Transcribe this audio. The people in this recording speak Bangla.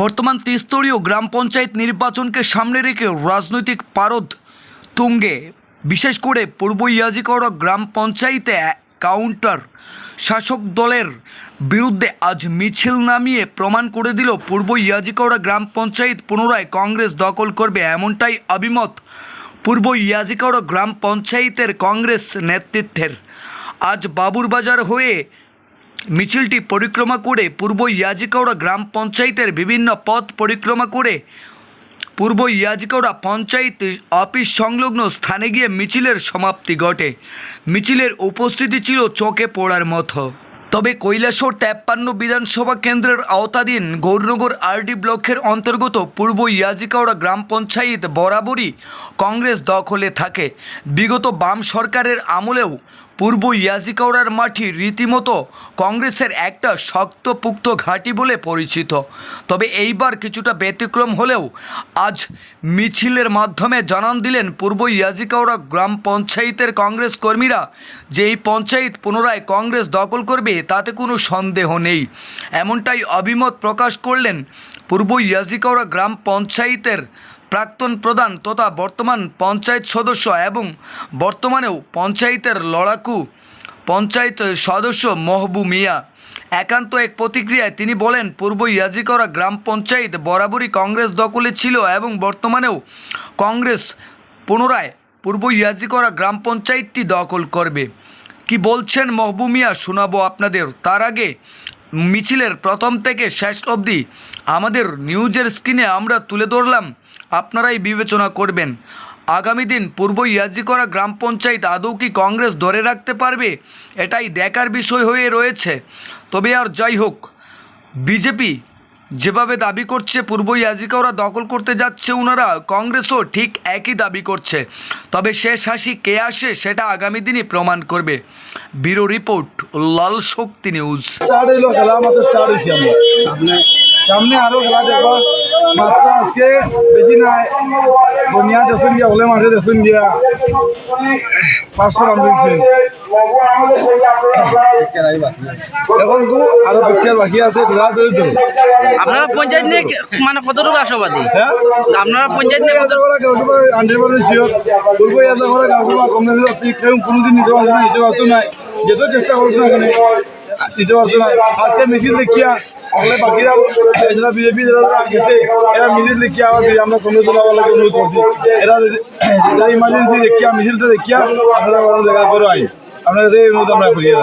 বর্তমান ত্রিস্তরীয় গ্রাম পঞ্চায়েত নির্বাচনকে সামনে রেখে রাজনৈতিক পারদ তুঙ্গে। বিশেষ করে পূর্ব ইয়াজিকড়া গ্রাম পঞ্চায়েতে কাউন্টার শাসক দলের বিরুদ্ধে আজ মিছিল নামিয়ে প্রমাণ করে দিল পূর্ব ইয়াজিকড়া গ্রাম পঞ্চায়েত। পুনরায় কংগ্রেস দখল করবে এমনটাই অভিমত পূর্ব ইয়াজিকড়া গ্রাম পঞ্চায়েতের কংগ্রেস নেতৃত্বের। আজ বাবুরবাজার হয়ে মিছিলটি পরিক্রমা করে পূর্ব ইয়াজিকাউড়া গ্রাম পঞ্চায়েতের বিভিন্ন পথ পরিক্রমা করে পূর্ব ইয়াজিকাউড়া পঞ্চায়েত অফিস সংলগ্ন স্থানে গিয়ে মিছিলের সমাপ্তি ঘটে। মিছিলের উপস্থিতি ছিল চোখে পড়ার মতো। তবে কৈলাসর তেপ্পান্ন বিধানসভা কেন্দ্রের আওতাধীন গৌরনগর আরডি ব্লকের অন্তর্গত পূর্ব ইয়াজিকাওড়া গ্রাম পঞ্চায়েত বরাবরই কংগ্রেস দখলে থাকে। বিগত বাম সরকারের আমলেও পূর্ব ইয়াজিকাওড়ার মাটি রীতিমতো কংগ্রেসের একটা শক্তপুক্ত ঘাঁটি বলে পরিচিত। তবে এইবার কিছুটা ব্যতিক্রম হলেও আজ মিছিলের মাধ্যমে জানান দিলেন পূর্ব ইয়াজিকাওড়া গ্রাম পঞ্চায়েতের কংগ্রেস কর্মীরা যে এই পঞ্চায়েত পুনরায় কংগ্রেস দখল করবে তাতে কোনো সন্দেহ নেই। এমনটাই অভিমত প্রকাশ করলেন পূর্ব ইয়াজিকাওড়া গ্রাম পঞ্চায়েতের প্রাক্তন প্রধান তথা বর্তমান পঞ্চায়েত সদস্য এবং বর্তমানেও পঞ্চায়েতের লড়াকু পঞ্চায়েত সদস্য মহবু মিয়া। একান্ত এক প্রতিক্রিয়ায় তিনি বলেন, পূর্ব ইয়াজিকরা গ্রাম পঞ্চায়েত বরাবরই কংগ্রেস দখলে ছিল এবং বর্তমানেও কংগ্রেস পুনরায় পূর্ব ইয়াজিকরা গ্রাম পঞ্চায়েতটি দখল করবে। কি বলছেন মহবুমিয়া শোনাবো আপনাদের। তার আগে মিছিলের প্রথম থেকে শেষ অবধি আমাদের নিউজের স্ক্রিনে আমরা তুলে ধরলাম। আপনারাই বিবেচনা করবেন। আগামী দিন পূর্ব ইয়াজিকরা গ্রাম পঞ্চায়েত আদৌ কি কংগ্রেস ধরে রাখতে পারবে? এটাই দেখার বিষয় হয়ে রয়েছে। তবে আর যাই হোক, বিজেপি যেভাবে দাবি করছে পূর্ব ইয়াজিকাওরা দখল করতে যাচ্ছে ওনারা কংগ্রেসও ঠিক একই দাবি করছে। তবে শেষ হাসি কে আসে সেটা আগামী দিনই প্রমাণ করবে। Bureau report, Lal Shakti news. সামনে আরও খেলা মাত্র আজকে বেশি নাই। বনিয়া দেশুন গিয়া হলে মাঠে দেশুন গিয়া পাঁচশো রান দিচ্ছে এখন তো আরও পিকচার বাকি আছে খেলা ধরে ধরো আপনারা পঞ্চায়েত নিয়ে মানে কতটুকু আশাবাদী? আপনারা পঞ্চায়েত নিয়ে কত হান্ড্রেড পার্সেন্ট শিওর পূর্ব ইয়াদা করে গাঁওগুলো কংগ্রেসের ঠিক কেউ কোনোদিন নিতে পারছে না নিতে পারতো না যেত চেষ্টা করতো না এখানে নিতে পারতো না আজকে মিছিল দেখিয়া তাহলে বাকিরা যারা বিজেপি যারা যারা গেছে, এরা মিছিল দেখিয়া আবার আমরা কংগ্রেস লাগে অনুরোধ করছি। এরা ইমার্জেন্সি দেখিয়া, মিছিলটা দেখিয়া জায়গা করে আই আপনারা এই অনুরোধ আমরা করিয়ে